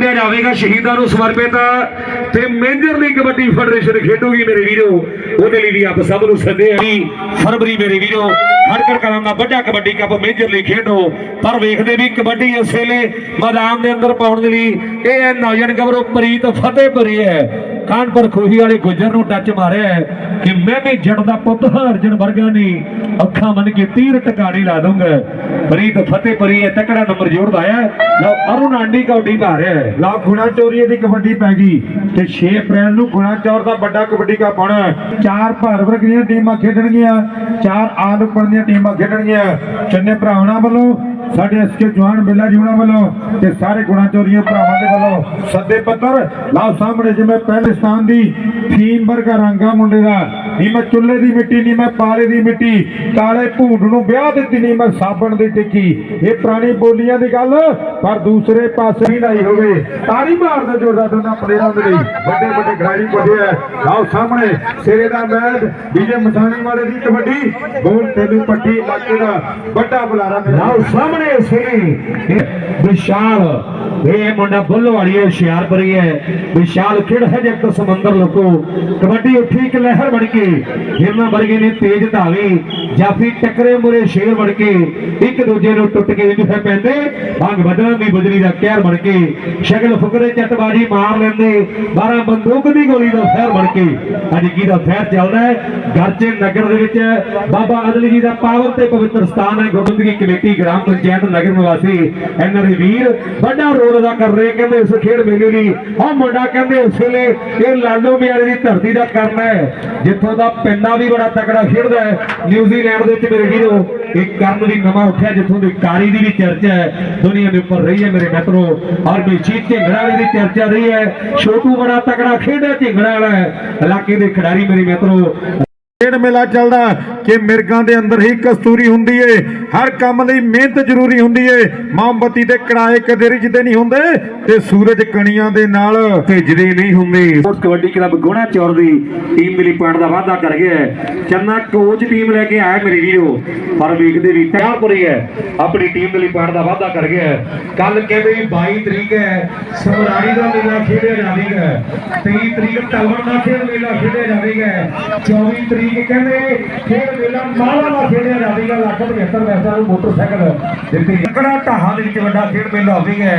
ਖੇਡਿਆ ਜਾਵੇਗਾ ਸ਼ਹੀਦਾਂ ਨੂੰ ਸਮਰਪਿਤ ਤੇ ਮੇਜਰ ਲੀਗ ਕਬੱਡੀ ਫੈਡਰੇਸ਼ਨ ਖੇਡੂਗੀ ਮੇਰੇ ਵੀਰੋ। ਉਹਦੇ ਲਈ ਵੀ ਆਪ ਸਭ ਨੂੰ ਸੱਦੇ ਆ ਫਰਵਰੀ ਮੇਰੇ ਵੀਰੋ, ਖੜਕੜ ਕਰਾਂ ਦਾ ਵੱਡਾ ਕਬੱਡੀ ਕੱਪ ਮੇਜਰ ਲੀਗ ਖੇਡੋ। ਪਰ ਵੇਖਦੇ ਵੀ ਕਬੱਡੀ ਇਸ ਵੇਲੇ ਮੈਦਾਨ ਦੇ ਅੰਦਰ ਪਾਉਣ ਦੇ ਲਈ ਇਹ ਹੈ ਨੌਜਵਾਨ ਗਵਰੋ ਪ੍ਰੀਤ ਫਤਿਹਪੁਰੀ ਹੈ। ਕਾਨਪੁਰ ਖੋਹੀ ਵਾਲੇ ਗੁੱਜਰ ਨੂੰ ਟੱਚ ਮਾਰਿਆ ਕਿ ਮੈਂ ਵੀ ਜੜ ਦਾ ਪੁੱਤ ਹਾਂ ਵਰਗਾ ਨਹੀਂ। ਅੱਖਾਂ ਮੰਨ ਕੇ ਤੀਰ ਟਿਕਾਣੇ ਲਾ ਦੂੰਗਾ ਪ੍ਰੀਤ ਫਤਿਹਪੁਰੀ ਹੈ ਤਕੜਾ ਨੰਬਰ ਜੋੜਦਾ ਹੈ। ਲਓ, ਅਰੁਣ ਆਂਡੀ ਕੌਡੀ ਪਾ ਰਿਹਾ ਹੈ। ਲਾ ਗੁਣਾ ਚੋਰੀਏ ਦੀ ਕਬੱਡੀ ਪੈ ਗਈ ਤੇ 6 ਅਪ੍ਰੈਲ ਨੂੰ ਗੁਣਾ ਚੌਰ ਦਾ ਵੱਡਾ ਕਬੱਡੀ ਕੱਪ ਹੋਣਾ ਚਾਰ ਭਾਰ ਵਰਗ ਦੀਆਂ ਟੀਮਾਂ ਖੇਡਣਗੀਆਂ, ਚਾਰ ਆਲ ਉੱਪਰ ਦੀਆਂ ਟੀਮਾਂ ਖੇਡਣਗੀਆਂ। ਚੰਨੇ ਭਰਾਵਾਂ ਵੱਲੋਂ ਸਾਡੇ ਐਸਕੇ ਜਵਾਨ ਬਿੱਲਾ ਜੀਵਣਾ ਵੱਲੋਂ ਤੇ ਸਾਰੇ ਗੁਣਾ ਚੋਰੀਆਂ ਭਰਾਵਾਂ ਦੇ ਵੱਲੋਂ ਸੱਦੇ ਪੱਤਰ। ਲਾਓ ਸਾਹਮਣੇ ਜਿਵੇਂ ਪਹਿਲੇ ਸਥਾਨ ਦੀ ਫੀਮ ਵਰਗਾ ਰੰਗਾ ਮੁੰਡੇ ਦਾ। ਨਹੀਂ ਮੈਂ ਚੁੱਲ੍ਹੇ ਦੀ ਮਿੱਟੀ ਨਹੀਂ ਮੈਂ ਪਾਲੇ ਦੀ ਮਿੱਟੀ, ਕਾਲੇ ਭੂੰਡ ਨੂੰ ਵਿਆਹ ਦਿੱਤੀ ਨਹੀਂ ਮੈਂ ਸਾਬਣ ਦੀ ਟਿੱਕੀ। ਇਹ ਪੁਰਾਣੀ ਬੋਲੀਆਂ ਦੀ ਗੱਲ, ਪਰ ਦੂਸਰੇ ਪਾਸੇ ਵੀ ਨਹੀਂ ਹੋਵੇ। ਤਾੜੀ ਮਾਰਦੇ ਜੋੜਾ ਦੋਨਾਂ ਪਲੇਅਰਾਂ ਦੇ। ਲਈ ਵੱਡੇ ਵੱਡੇ ਖਿਡਾਰੀ ਪੁੱਜੇ ਆ। ਆਓ ਸਾਹਮਣੇ ਸਿਰੇ ਦਾ ਮੈਚ ਵਿਜੇ ਮਸਾਣੀ ਵਾਲੇ ਦੀ ਕਬੱਡੀ, ਗੋਲ ਤੇਲੂ ਪੱਟੀ ਇਲਾਕੇ ਦਾ ਵੱਡਾ ਬੁਲਾਰਾ। ਮੇਰਾ ਸਾਹਮਣੇ ਸੀ ਵਿਸ਼ਾਲ, ਇਹ ਮੁੰਡਾ ਬੁੱਲ ਹੁਸ਼ਿਆਰਪੁਰੀ ਹੈ। ਵਿਸ਼ਾਲ ਖੇਡ ਹੈ ਜਗਤ ਸਮੁੰਦਰ ਲੋਕੋ? ਕਬੱਡੀ ਉੱਠੀ ਇੱਕ ਲਹਿਰ ਬਣ ਕੇ ਹਿਰਨਾ ਵਰਗੇ ਨੇ ਤੇਜ ਧਾਵੀ, ਜਾਫੀ ਟੱਕਰੇ ਮੁਰੇ ਸ਼ੇਰ ਬਣ ਕੇ, ਇੱਕ ਦੂਜੇ ਨੂੰ ਟੁੱਟ ਕੇ ਜਿੱਥੇ ਪੈਂਦੇ। ਭੰਗ ਬਦਲਣ ਦੀ ਬਜਰੀ ਦਾ ਕਹਿਰ ਬਣ ਕੇ, ਸ਼ਗਲ ਫੁਕਰੇ ਚੱਟਬਾਜੀ ਮਾਰ ਲੈਂਦੇ। 12 ਬੰਦੂਕ ਦੀ ਗੋਲੀ ਦਾ ਫੈਰ ਬਣ ਕੇ। ਅੱਜ ਕੀ ਦਾ ਫੈਰ ਚੱਲਦਾ ਹੈ? ਗਰਚੇ ਨਗਰ ਦੇ ਵਿੱਚ ਬਾਬਾ ਅਦਲ ਜੀ ਦਾ ਪਾਵਨ ਤੇ ਪਵਿੱਤਰ ਸਥਾਨ ਹੈ। ਗੁਰਬੰਦਗੀ ਕਮੇਟੀ, ਗ੍ਰਾਮ ਪੰਚਾਇਤ ਨਗਰ ਨਿਵਾਸੀ ਐਨਆਰ ਵੀਰ, ਵੱਡਾ ਰੋਲ ਅਦਾ ਕਰ ਰਹੇ ਕਹਿੰਦੇ ਇਸ ਖੇਡ ਮੇਲੇ ਲਈ। ਉਹ ਮੁੰਡਾ ਕਹਿੰਦੇ ਉਸ ਵੇਲੇ ਇਹ ਲਾਲੋ ਮਿਆਰੇ ਦੀ ਧਰਤੀ ਦਾ ਕਰਨਾ ਹੈ, ਜਿੱਥੋਂ ਦਾ ਪਿੰਡਾ ਵੀ ਬੜਾ ਤਕੜਾ ਖੇਡਦਾ ਹੈ। ਨਿਊਜ਼ੀਲੈਂਡ ਦੇ ਵਿੱਚ ਮੇਰੇ ਵੀਰੋ, ਇਹ ਕਰਨ ਵੀ ਨਵਾਂ ਉੱਠਿਆ, ਜਿੱਥੋਂ ਦੀ ਕਾਰੀ ਦੀ ਵੀ ਚਰਚਾ ਹੈ। ਦੁਨੀਆ ਦੇ ਉੱਪਰ ਰਹੀ ਹੈ ਮੇਰੇ ਮਿੱਤਰੋ ਔਰ ਬੇਚੀਤ ਢਿੰਗੜਾ ਦੀ ਚਰਚਾ ਰਹੀ ਹੈ। ਛੋਟੂ ਬੜਾ ਤਕੜਾ ਖੇਡਿਆ ਢਿੰਗੜਾ ਵਾਲਾ ਹੈ। ਇਲਾਕੇ ਦੇ ਖਿਡਾਰੀ ਮੇਰੇ ਮਿੱਤਰੋ ਖੇਡ ਮੇਲਾ ਚੱਲਦਾ ਕਿ ਮਿਰਗਾਂ ਦੇ ਅੰਦਰ ਹੀ ਕਸਤੂਰੀ ਹੁੰਦੀ ਏ, ਹਰ ਕੰਮ ਲਈ ਮਿਹਨਤ ਜ਼ਰੂਰੀ ਹੁੰਦੀ ਏ। ਮੋਮਬੱਤੀ ਦੇ ਕੜਾਏ ਕਦੇ ਰਿਝਦੇ ਨਹੀਂ ਹੁੰਦੇ ਤੇ ਸੂਰਜ ਕਣੀਆਂ ਦੇ ਨਾਲ ਭਿੱਜਦੇ ਨਹੀਂ ਹੁੰਦੇ। ਸਪੋਰਟਸ ਕਬੱਡੀ ਕਲੱਬ ਗੋਣਾ ਚੌਰ ਦੀ ਟੀਮ ਮਿਲੀ ਪੁਆਇੰਟ ਦਾ ਵਾਅਦਾ ਕਰ ਗਿਆ ਹੈ। ਚੰਨਾ ਕੋਚ ਟੀਮ ਲੈ ਕੇ ਆਇਆ ਮੇਰੇ ਵੀਰੋ ਪਰ ਵੇਖਦੇ ਵੀ ਤਿਆਰਪੁਰੀ ਹੈ। ਆਪਣੀ ਟੀਮ ਮਿਲੀ ਪੁਆਇੰਟ ਦਾ ਵਾਧਾ ਕਰ ਗਿਆ ਹੈ। ਕੱਲ ਕਹਿੰਦੇ 22 ਤਰੀਕ ਹੈ ਸਮਰਾੜੀ ਦਾ ਮੇਲਾ ਖੇਡਿਆ ਜਾਵੇਗਾ। 23 ਤਰੀਕ ਤਲਵਣ ਦਾ ਖੇਡ ਮੇਲਾ ਖੇਡਿਆ ਜਾਵੇਗਾ। 24 ਤਰੀਕ ਕਹਿੰਦੇ ਖੇਡ ਮੇਲਾ ਮਾਲਾ ਦਾ ਖੇਡਿਆ ਜਾਵੇਗਾ ਲੱਖ 75 ਪੈਸਾ ਨੂੰ ਮੋਟਰਸਾਈਕਲ ਦਿੱਤੀ। ਕੜਾ ਢਾਹਾਂ ਦੇ ਵਿੱਚ ਵੱਡਾ ਖੇਡ ਮੇਲਾ ਹੋਵੇਗਾ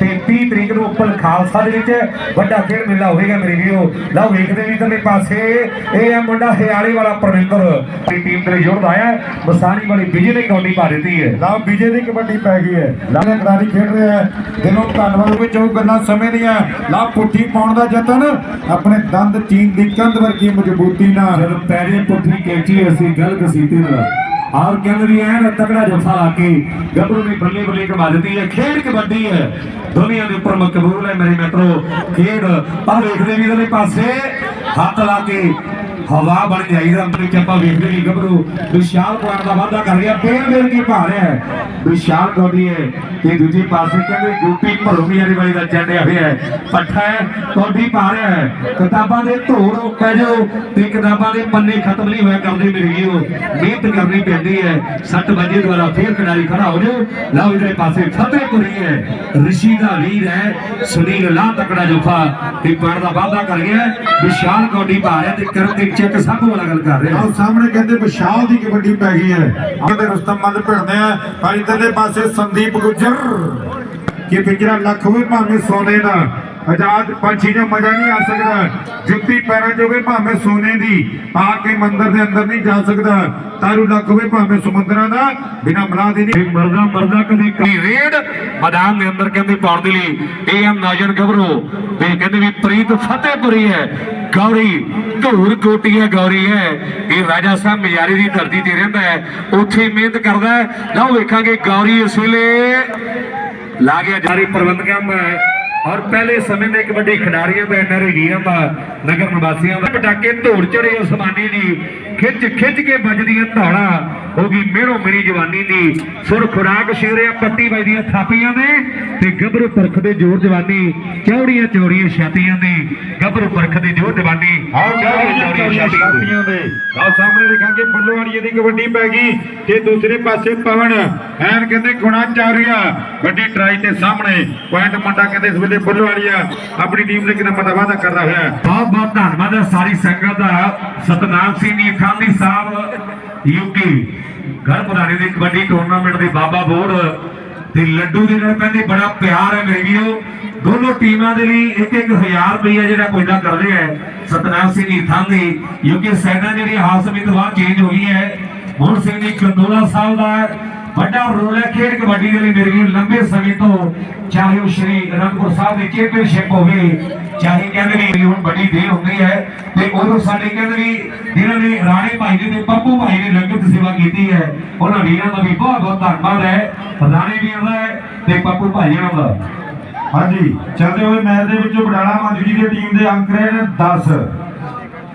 ਤੇ 30 ਤਰੀਕ ਨੂੰ ਉੱਪਰ ਖਾਲਸਾ ਦੇ ਵਿੱਚ ਵੱਡਾ ਖੇਡ ਮੇਲਾ ਹੋਵੇਗਾ ਮੇਰੇ ਵੀਰੋ। ਲਓ ਵੇਖਦੇ ਵੀ ਇਧਰਲੇ ਪਾਸੇ ਇਹ ਹੈ ਮੁੰਡਾ ਹਿਆਲੀ ਵਾਲਾ ਪ੍ਰਵਿੰਦਰ ਆਪਣੀ ਟੀਮ ਦੇ ਲਈ ਜੁੜਦਾ ਆਇਆ ਮਸਾਣੀ ਵਾਲੀ ਵਿਜੇ ਨੇ ਕੌਡੀ ਪਾ ਦਿੱਤੀ ਹੈ। ਲਾ ਵਿਜੇ ਦੀ ਕਬੱਡੀ ਪੈ ਗਈ ਹੈ। ਲਾਣੇ ਖਿਡਾਰੀ ਖੇਡ ਰਹੇ ਹੈ। ਦਿਨੋਂ ਧੰਨਵਾਦ ਵਿੱਚ ਉਹ ਗੱਲਾਂ ਸਮੇਂ ਦੀਆਂ। ਲਾ ਪੁੱਠੀ ਪਾਉਣ ਦਾ ਯਤਨ। ਆਪਣੇ ਦੰਦ ਚੀਨ ਦੀ ਕੰਧ ਵਰਗੀ ਮਜ਼ਬੂਤੀ ਨਾਲ। ਜਦ ਪੈਰੇ ਪੁੱਠੀ ਕੈਚੀ, ਅਸੀਂ ਗੱਲ ਕਸੀਤੇ ਨਾਲ ਔਰ ਕਹਿੰਦੇ ਵੀ ਐਨ ਤਕੜਾ ਜਫਾ ਲਾ ਕੇ ਗੱਭਰੂ ਦੀ ਬੱਲੇ ਬੱਲੇ ਕਮਾ ਦਿੱਤੀ ਹੈ। ਖੇਡ ਕਬੱਡੀ ਹੈ। ਦੁਨੀਆ ਦੇ ਉੱਪਰ ਮਕਬੂਲ ਹੈ ਮੇਰੇ ਮਿੱਤਰੋ। ਖੇਡ ਪਰ ਵੇਖਦੇ ਵੀ ਇਹਦੇ ਪਾਸੇ ਹੱਥ ਲਾ ਕੇ ਹਵਾ ਬਣ ਜਾਈਦਾ ਅੰਦਰ ਵਿੱਚ ਆਪਾਂ ਵੇਖਦੇ ਵੀ ਗੱਭਰੂ ਵਿਸ਼ਾਲ ਕੁਆਰ ਦਾ ਵਾਅਦਾ ਕਰ ਰਿਹਾ ਪੇੜ ਮੇਰ ਕੀ ਪਾ ਹੈ? ਵਿਸ਼ਾਲ ਕੌਡੀ ਹੈ ਤੇ ਦੂਜੇ ਪਾਸੇ ਕਹਿੰਦੇ ਗੋਪੀ ਭਰੋਮੀ ਵਾਲੀ ਵਾਲੀ ਦਾ ਚੰਡਿਆ ਹੋਇਆ ਹੈ। ਪੱਠਾ ਹੈ, ਕੌਡੀ ਪਾ ਹੈ। ਕਿਤਾਬਾਂ ਦੇ ਧੋੜ ਪੈ ਜਾਓ ਤੇ ਕਿਤਾਬਾਂ ਦੇ ਪੰਨੇ ਖਤਮ ਨਹੀਂ ਹੋਇਆ ਕਰਦੇ ਮੇਰੇ ਵੀਰੋ ਮਿਹਨਤ ਕਰਨੀ ਪੈਂਦੀ ਹੈ। 60 ਵਜੇ ਦੁਆਰਾ ਫੇਰ ਖਿਡਾਰੀ ਖੜਾ ਹੋ ਜਾਓ। ਲਓ ਇਧਰੇ ਪਾਸੇ ਫਤਿਹਪੁਰੀ ਹੈ। ਰਿਸ਼ੀ ਦਾ ਵੀਰ ਹੈ, ਸੁਨੀਲ ਲਾ ਤਕੜਾ ਜਫਾ ਤੇ ਪੜ ਦਾ ਵਾਅਦਾ ਕਰ ਗਿਆ, ਵਿਸ਼ਾਲ ਕੌਡੀ ਪਾ ਰਿਹਾ ਤੇ ਕਰਨ ਦੇ ਚੈੱਕ ਸਭ ਵਾਲਾ ਗੱਲ ਕਰ ਰਿਹਾ। ਆਹ ਸਾਹਮਣੇ ਕਹਿੰਦੇ ਵਿਸ਼ਾਲ ਦੀ ਕਬੱਡੀ ਪੈ ਗਈ ਹੈ। ਕਹਿੰਦੇ ਰੁਸਤਮ ਮੰਦ ਭਿੜਦੇ ਆ। ਪਰ ਇਧਰਲੇ ਪਾਸੇ ਸੰਦੀਪ ਗੁੱਜਰ। ਕਿ ਪਿੰਜਰਾ ਲੱਖ ਹੋਵੇ ਭਾਵੇਂ ਸੋਨੇ ਦਾ। ਆਜ਼ਾਦ ਪੰਛੀ ਦਾ ਮਜ਼ਾ ਨਹੀਂ ਆ ਸਕਦਾ। ਜੁੱਤੀ ਪੈਰਾਂ ਹੋਵੇ ਭਾਵੇਂ ਸੋਨੇ ਦੀ ਪਾ ਕੇ ਮੰਦਰ ਦੇ ਅੰਦਰ ਨਹੀਂ ਜਾ ਸਕਦਾ। ਤਾਰੂ ਲੱਖ ਹੋਵੇ ਭਾਵੇਂ ਸਮੁੰਦਰਾਂ ਦਾ ਬਿਨਾ ਮਲਾਹ ਦੇ ਨਹੀਂ। ਮਰਦਾ ਮਰਦਾ ਕਦੀ ਕਦੀ ਰੇਡ ਮੈਦਾਨ ਦੇ ਅੰਦਰ ਕਹਿੰਦੇ ਪਾਉਣ ਦੇ ਲਈ। ਇਹ ਆ ਨੌਜਵਾਨ ਗੱਭਰੂ ਤੇ ਕਹਿੰਦੇ ਵੀ ਪ੍ਰੀਤ ਫਤਿਹਪੁਰੀ ਹੈ। ਗੌਰੀ ਧੂਰ ਕੋਟੀਆ ਗੌਰੀ ਹੈ। ਇਹ ਰਾਜਾ ਸਾਹਿਬ ਮਜਾਰੀ ਦੀ ਧਰਤੀ ਤੇ ਰਹਿੰਦਾ ਹੈ। ਉੱਥੇ ਮਿਹਨਤ ਕਰਦਾ ਹੈ। ਲਓ ਵੇਖਾਂਗੇ ਗੌਰੀ ਇਸ ਵੇਲੇ ਲਾ ਗਿਆ ਜਾਰੀ ਪ੍ਰਬੰਧਕਾਂ ਦਾ ਔਰ ਪਹਿਲੇ ਸਮੇਂ ਦੇ ਕਬੱਡੀ ਖਿਡਾਰੀਆਂ ਦਾ ਐਨਆਰਆਈ ਵੀਰਾਂ ਦਾ ਨਗਰ ਨਿਵਾਸੀਆਂ ਦਾ। ਪਟਾਕੇ ਧੂੜ ਚੜੇ ਉਸਮਾਨੀ ਦੀ। ਖਿੱਚ ਖਿੱਚ ਕੇ ਵੱਜਦੀਆਂ ਧੌਣਾ ਹੋ ਗਈ ਮਿਹਰੋ ਮੇਰੀ ਜਵਾਨੀ ਦੀ ਸੁਰ ਖੁਰਾਕ ਸ਼ੇਰਿਆ ਪੱਟੀ ਵੱਜਦੀਆਂ ਥਾਪੀਆਂ ਦੇ ਤੇ ਗੱਭਰੂ ਪਰਖ ਦੇ ਜੋਰ ਜਵਾਨੀ ਚੌੜੀਆਂ ਚੌੜੀਆਂ ਛਾਤੀਆਂ ਦੇ ਗੱਭਰੂ ਪਰਖ ਦੇ ਜੋਰ ਜਵਾਨੀ ਚੌੜੀਆਂ ਚੌੜੀਆਂ ਛਾਤੀਆਂ ਦੇ ਆਓ ਸਾਹਮਣੇ ਦੇਖਾਂਗੇ ਬੱਲੋਵਾੜੀਏ ਦੀ ਕਬੱਡੀ ਪੈ ਗਈ ਤੇ ਦੂਸਰੇ ਪਾਸੇ ਪਵਨ ਐਨ ਕਹਿੰਦੇ ਗੁਣਾ ਚਾਰੀਆ ਵੱਡੀ ਟਰਾਈ ਤੇ ਸਾਹਮਣੇ ਪੁਆਇੰਟ ਮੁੰਡਾ ਕਹਿੰਦੇ ਇਸ ਵੇਲੇ ਬੁੱਲੋ ਵਾਲੀਆ ਆਪਣੀ ਟੀਮ ਦੇ ਨੰਬਰ ਦਾ ਵਾਅਦਾ ਕਰਦਾ ਹੋਇਆ ਹੈ ਬਹੁਤ ਬਹੁਤ ਧੰਨਵਾਦ ਹੈ ਸਾਰੀ ਸੰਗਤ ਦਾ ਸਤਨਾਮ ਸਿੰਘ ਜੀ ਖਾਂਦੀ ਸਾਹਿਬ ਯੂਕੇ ਘਰ ਪੁਰਾਣੇ ਦੇ ਕਬੱਡੀ ਟੂਰਨਾਮੈਂਟ ਦੇ ਬਾਬਾ ਬੋੜ ਤੇ ਲੱਡੂ ਦੇ ਨਾਲ ਕਹਿੰਦੇ ਬੜਾ ਪਿਆਰ ਹੈ ਮੇਰੇ ਵੀਰੋ। ਦੋਨੋਂ ਟੀਮਾਂ ਦੇ ਲਈ ਇੱਕ ਇੱਕ ਹਜ਼ਾਰ ਰੁਪਈਆ ਜਿਹੜਾ ਪੈਦਾ ਕਰਦੇ ਹੈ ਸਤਨਾਮ ਸਿੰਘ ਜੀ ਖਾਂਦੀ ਯੂਕੇ ਸੈਨਾ ਜਿਹੜੀ ਹਾਸਮਿਤ ਵਾਰ ਚੇਂਜ ਹੋ ਗਈ ਹੈ। ਮੋਹਨ ਸਿੰਘ ਜੀ ਕੰਦੋਲਾ ਸਾਹਿਬ ਦਾ ਵੱਡਾ ਰੋਲ ਹੈ ਖੇਡ ਕਬੱਡੀ ਦੇ ਲਈ ਮੇਰੇ ਵੀਰ ਲੰਬੇ ਸਮੇਂ ਤੋਂ ਚਾਹੇ ਉਹ ਸ਼੍ਰੀ ਅਨੰਦਪੁਰ ਸਾਹਿਬ ਦੀ ਚੈਂਪੀਅਨਸ਼ਿਪ ਹੋਵੇ, ਚਾਹੇ ਕਹਿੰਦੇ ਵੀ ਹੁਣ ਵੱਡੀ ਦੇਰ ਹੁੰਦੀ ਹੈ, ਤੇ ਉਦੋਂ ਸਾਡੇ ਕਹਿੰਦੇ ਵੀ ਜਿਨ੍ਹਾਂ ਨੇ ਰਾਣੇ ਭਾਈ ਜੀ ਤੇ ਪੱਪੂ ਭਾਈ ਨੇ ਲੰਗਰ ਸੇਵਾ ਕੀਤੀ ਹੈ, ਉਹਨਾਂ ਵੀਰਾਂ ਦਾ ਵੀ ਬਹੁਤ ਬਹੁਤ ਧੰਨਵਾਦ ਹੈ, ਰਾਣੇ ਵੀਰਾਂ ਦਾ ਤੇ ਪੱਪੂ ਭਾਈ ਇਹਨਾਂ ਦਾ ਹਾਂਜੀ, ਚੱਲਦੇ ਹੋਏ ਮੈਚ ਦੇ ਵਿੱਚ ਬਡਾਲਾ ਮੰਜਰੀ ਦੀ ਟੀਮ ਦੇ ਅੰਕ ਰਹੇ ਨੇ 10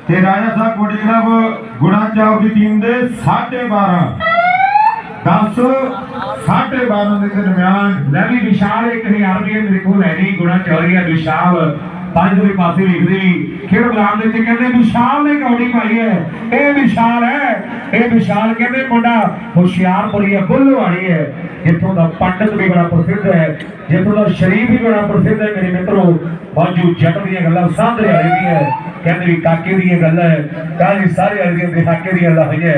ਤੇ ਰਾਜਾ ਸਾਹਿਬ ਕੋਟੀ ਕਲੱਬ ਗੁਣਾ ਚਾਪ ਦੀ ਟੀਮ ਦੇ 12.5 10 12.5 ਦੇ ਦਰਮਿਆਨ ਲੈ ਵੀ ਵਿਸ਼ਾਲ 1000 ਰੁਪਏ ਮੇਰੇ ਕੋਲ ਹੈ ਨਹੀਂ ਗੁਣਾ ਚੌਰੀਆ ਵਿਸ਼ਾਲ। ਪੰਜ ਦੇ ਪਾਸੇ ਲਿਖਦੇ ਵੀ ਖੇਡ ਮੈਦਾਨ ਦੇ ਵਿੱਚ ਕਹਿੰਦੇ ਵਿਸ਼ਾਲ ਨੇ ਕੌਡੀ ਪਾਈ ਹੈ। ਇਹ ਵਿਸ਼ਾਲ ਹੈ। ਇਹ ਵਿਸ਼ਾਲ ਕਹਿੰਦੇ ਮੁੰਡਾ ਹੁਸ਼ਿਆਰਪੁਰੀ ਹੈ, ਬੁੱਲਵਾੜੀ ਹੈ। ਜਿੱਥੋਂ ਦਾ ਪੰਡਤ ਵੀ ਬੜਾ ਪ੍ਰਸਿੱਧ ਹੈ। ਜਿੱਥੋਂ ਦਾ ਸ਼ਰੀਫ ਵੀ ਬੜਾ ਪ੍ਰਸਿੱਧ ਹੈ ਮੇਰੇ ਮਿੱਤਰੋ। ਬਾਜੂ ਜੱਟ ਦੀਆਂ ਗੱਲਾਂ ਸਾਹਮਣੇ ਵਾਲੀ ਦੀਆਂ ਕਹਿੰਦੇ ਵੀ ਕਾਕੇ ਦੀਆਂ ਗੱਲਾਂ ਹੈ ਕਾਹਦੀ ਸਾਰੇ ਵਾਲੀ ਦੀਆਂ ਦਿਹਾਕੇ ਦੀਆਂ ਗੱਲਾਂ ਹੋਈਆਂ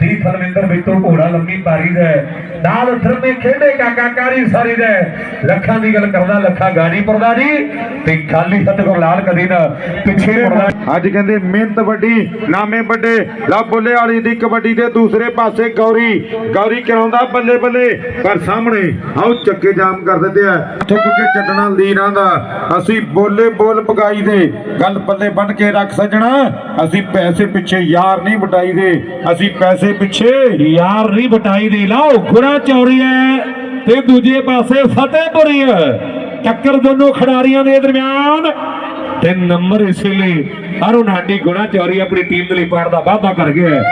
ਦੀ ਫਰਮਿੰਦਰ ਬਿੱਟੂ ਘੋੜਾ ਲੰਮੀ ਪਾਰੀ ਦਾ ਨਾਲ ਥਰਮੇ ਖੇਡੇ, ਕਾਕਾ ਕਾਰੀ ਸਾਰੀ ਦਾ ਲੱਖਾਂ ਦੀ ਗੱਲ ਕਰਦਾ, ਲੱਖਾਂ ਗਾੜੀ ਪਰਦਾ ਜੀ ਤੇ ਖਾਲੀ ਹੱਥ ਲਾਲ ਕਦੀ ਨਾ ਪਿੱਛੇ ਮੁੜਦਾ ਅੱਜ ਕਹਿੰਦੇ, ਮਿਹਨਤ ਵੱਡੀ, ਨਾਮੇ ਵੱਡੇ, ਲਾ ਬੁੱਲੇ ਵਾਲੀ ਦੀ ਕਬੱਡੀ ਦੇ ਦੂਸਰੇ ਪਾਸੇ ਗੌਰੀ। ਗੌਰੀ ਕਰਾਉਂਦਾ ਬੱਲੇ ਬੱਲੇ, ਪਰ ਸਾਹਮਣੇ ਆਓ ਚੱਕੇ ਜਾਮ ਕਰ ਦਿੰਦੇ ਆ। ਥੁੱਕ ਕੇ ਚੱਟਣਾ ਲੀਰਾਂ ਦਾ। ਅਸੀਂ ਬੋਲੇ ਬੋਲ ਪਗਾਈ ਦੇ। ਗੱਲ ਪੱਲੇ ਬੰਨ ਕੇ ਰੱਖ ਸਜਣਾ। ਅਸੀਂ ਪੈਸੇ ਪਿੱਛੇ ਯਾਰ ਨਹੀਂ ਵਟਾਈ ਦੇ। ਅਸੀਂ ਪੈਸੇ ਪਿੱਛੇ ਯਾਰ ਨਹੀਂ ਬਟਾਈ ਦੇ। ਲਾਓ, ਗੁਰਾ ਚੌਰੀ ਹੈ ਤੇ ਦੂਜੇ ਪਾਸੇ ਫਤਿਹਪੁਰੀ ਹੈ ਟੱਕਰ ਦੋਨੋਂ ਖਿਡਾਰੀਆਂ ਦੇ ਦਰਮਿਆਨ। ਤੇ ਨੰਬਰ ਇਸ ਲਈ ਅਰੁਣ ਹਾਡੀ ਗੁਣਾ ਚੌਰੀ ਆਪਣੀ ਟੀਮ ਦੇ ਲਈ ਪਾਉਣ ਦਾ ਵਾਅਦਾ ਕਰ ਗਿਆ ਹੈ।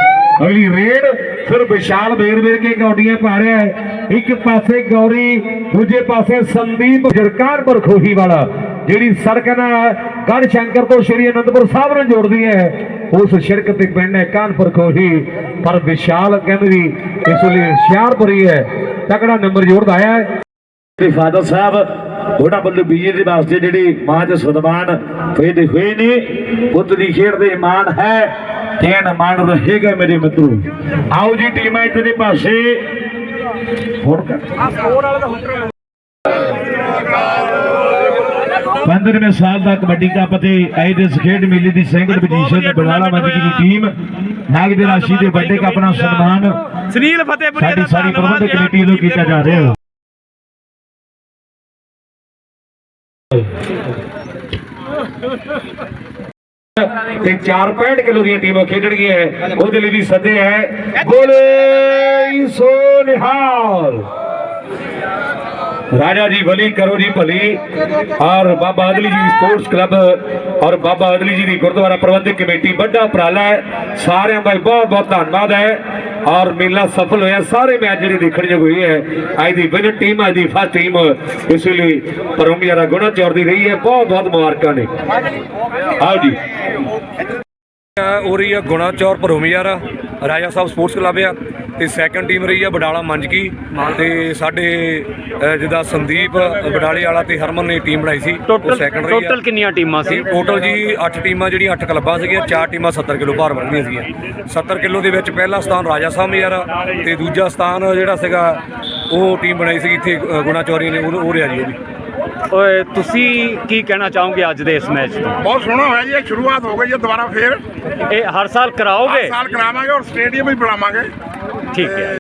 ਅਗਲੀ ਰੇਡ ਫਿਰ ਵਿਸ਼ਾਲ ਵੇਰ ਵੇਰ ਕੇ ਗੌਡੀਆਂ ਪਾ ਰਿਹਾ ਹੈ। ਇੱਕ ਪਾਸੇ ਗੌਰੀ, ਦੂਜੇ ਪਾਸੇ ਸੰਦੀਪ ਜਰਕਾਰਪੁਰ ਖੋਹੀ ਵਾਲਾ। ਜਿਹੜੀ ਸੜਕ ਨਾ ਗੜ ਸ਼ੰਕਰ ਤੋਂ ਸ਼੍ਰੀ ਅਨੰਦਪੁਰ ਸਾਹਿਬ ਨੂੰ ਜੋੜਦੀ ਹੈ, ਉਸ ਸੜਕ ਤੇ ਪਿੰਡ ਹੈ ਕਾਨਪੁਰ ਖੋਹੀ ਪਰ ਵਿਸ਼ਾਲ ਕਹਿੰਦੇ ਇਸ ਲਈ ਹੁਸ਼ਿਆਰਪੁਰੀ ਹੈ। ਤਕੜਾ ਨੰਬਰ ਜੋੜਦਾ ਆਇਆ ਹੈ। ਤੇ ਫਾਦਰ ਸਾਹਿਬ ਉਹਨਾਂ ਵੱਲੋਂ ਬੀਜੇ ਦੇ ਵਾਸਤੇ ਜਿਹੜੇ ਮਾਜ ਸਨਮਾਨ ਫੇਦੇ ਹੋਏ ਨੇ ਪੁੱਤ ਦੀ ਖੇਡ ਦੇ ਮਾਣ ਹੈ ਤੇਨ ਮਾਣ ਰਹੇਗਾ ਮੇਰੇ ਮਿੱਤਰੋ। ਆਓ ਜੀ, ਟੀਮਾਂ ਇੱਥੇ ਦੇ ਪਾਸੇ। ਹੁਣ ਕਰ। 15ਵੇਂ ਸਾਲ ਦਾ ਕਬੱਡੀ ਕੱਪ ਤੇ ਆਈਡਸ ਖੇਡ ਮੇਲੇ ਦੀ ਸੈਂਕੜ ਪੋਜੀਸ਼ਨ ਬਲਾਲਾ ਮੰਜੀ ਦੀ ਟੀਮ ਨਾਗ ਦੇ ਰਾਸ਼ੀ ਦੇ ਵੱਡੇ ਕੱਪ ਨਾਲ ਸਨਮਾਨ ਸੁਨੀਲ ਫਤਿਹਪੁਰੀ ਸਾਡੀ ਸਾਰੀ ਪ੍ਰਬੰਧਕ ਕਮੇਟੀ ਵੱਲੋਂ ਕੀਤਾ ਜਾ ਰਿਹਾ। ਹੈ ਤੇ 4.5 ਕਿਲੋ ਦੀਆਂ ਟੀਮਾਂ ਖੇਡਣਗੀਆਂ ਉਹਦੇ ਲਈ ਵੀ ਸੱਦੇ ਹੈ। ਬੋਲੇ ਸੋ ਨਿਹਾਲ ਰਾਜਾ ਜੀ ਭਲੀ ਕਰੋ ਜੀ ਭਲੀ ਔਰ ਬਾਬਾ ਅਦਲੀ ਜੀ ਸਪੋਰਟਸ ਕਲੱਬ ਔਰ ਬਾਬਾ ਅਦਲੀ ਜੀ ਦੀ ਗੁਰਦੁਆਰਾ ਪ੍ਰਬੰਧਕ ਕਮੇਟੀ ਵੱਡਾ ਉਪਰਾਲਾ ਹੈ ਸਾਰਿਆਂ ਦਾ ਬਹੁਤ ਬਹੁਤ ਧੰਨਵਾਦ ਹੈ ਔਰ ਮੇਲਾ ਸਫਲ ਹੋਇਆ ਸਾਰੇ ਮੈਚ ਜਿਹੜੇ ਦੇਖਣ ਯੋਗ ਹੋਏ ਹੈ ਅੱਜ ਦੀ ਵਿਨਰ ਟੀਮ ਅੱਜ ਦੀ ਫਸਟ ਟੀਮ ਇਸ ਲਈ ਪਰਮਿਆਰਾ ਗੁਣਾ ਚੌਰ ਦੀ ਰਹੀ ਹੈ। ਬਹੁਤ ਬਹੁਤ ਮੁਬਾਰਕਾਂ ਨੇ। ਆਓ ਜੀ। ਹੋ ਰਹੀ ਆ ਗੁਣਾ ਚੌਰ ਭਰੋਮੀਆਰ ਰਾਜਾ ਸਾਹਿਬ ਸਪੋਰਟਸ ਕਲੱਬ ਆ ਤੇ ਸੈਕੰਡ ਟੀਮ ਰਹੀ ਆ ਬਡਾਲਾ ਮੰਜਕੀ ਤੇ ਸਾਡੇ ਜਿੱਦਾਂ ਸੰਦੀਪ ਬਡਾਲੇ ਵਾਲਾ ਤੇ ਹਰਮਨ ਨੇ ਟੀਮ ਬਣਾਈ ਸੀ ਟੋਟਲ ਸੈਕੰਡ ਰਹੀ ਆ। ਟੋਟਲ ਕਿੰਨੀਆਂ ਟੀਮਾਂ ਸੀ? ਟੋਟਲ ਜੀ 8 ਟੀਮਾਂ ਜਿਹੜੀਆਂ 8 ਕਲੱਬਾਂ ਸੀਗੀਆਂ 4 ਟੀਮਾਂ 70 ਕਿਲੋ ਭਾਰ ਵਰਗੀਆਂ ਸੀਗੀਆਂ। 70 ਕਿਲੋ ਦੇ ਵਿੱਚ ਪਹਿਲਾ ਸਥਾਨ ਰਾਜਾ ਸਾਹਿਬ ਯਾਰ ਤੇ ਦੂਜਾ ਸਥਾਨ ਜਿਹੜਾ ਸੀਗਾ ਉਹ ਟੀਮ ਬਣਾਈ ਸੀ ਇੱਥੇ ਗੁਣਾ ਚੌਰੀ ਨੇ ਉਹ ਉਹ ਰਿਹਾ ਜੀ ਉਹ ਵੀ। ਓਏ ਤੁਸੀਂ ਕੀ ਕਹਿਣਾ ਚਾਹੋਗੇ ਅੱਜ ਦੇ ਇਸ ਮੈਚ ਤੋਂ? ਬਹੁਤ ਸੋਹਣਾ ਹੋਇਆ ਜੀ ਇਹ ਸ਼ੁਰੂਆਤ ਹੋ ਗਈ ਹੈ ਦੁਬਾਰਾ ਫੇਰ। ਇਹ ਹਰ ਸਾਲ ਕਰਾਓਗੇ? ਸਾਲ ਕਰਾਵਾਂਗੇ ਔਰ ਸਟੇਡੀਅਮ ਵੀ ਬਣਾਵਾਂਗੇ। ਠੀਕ ਹੈ।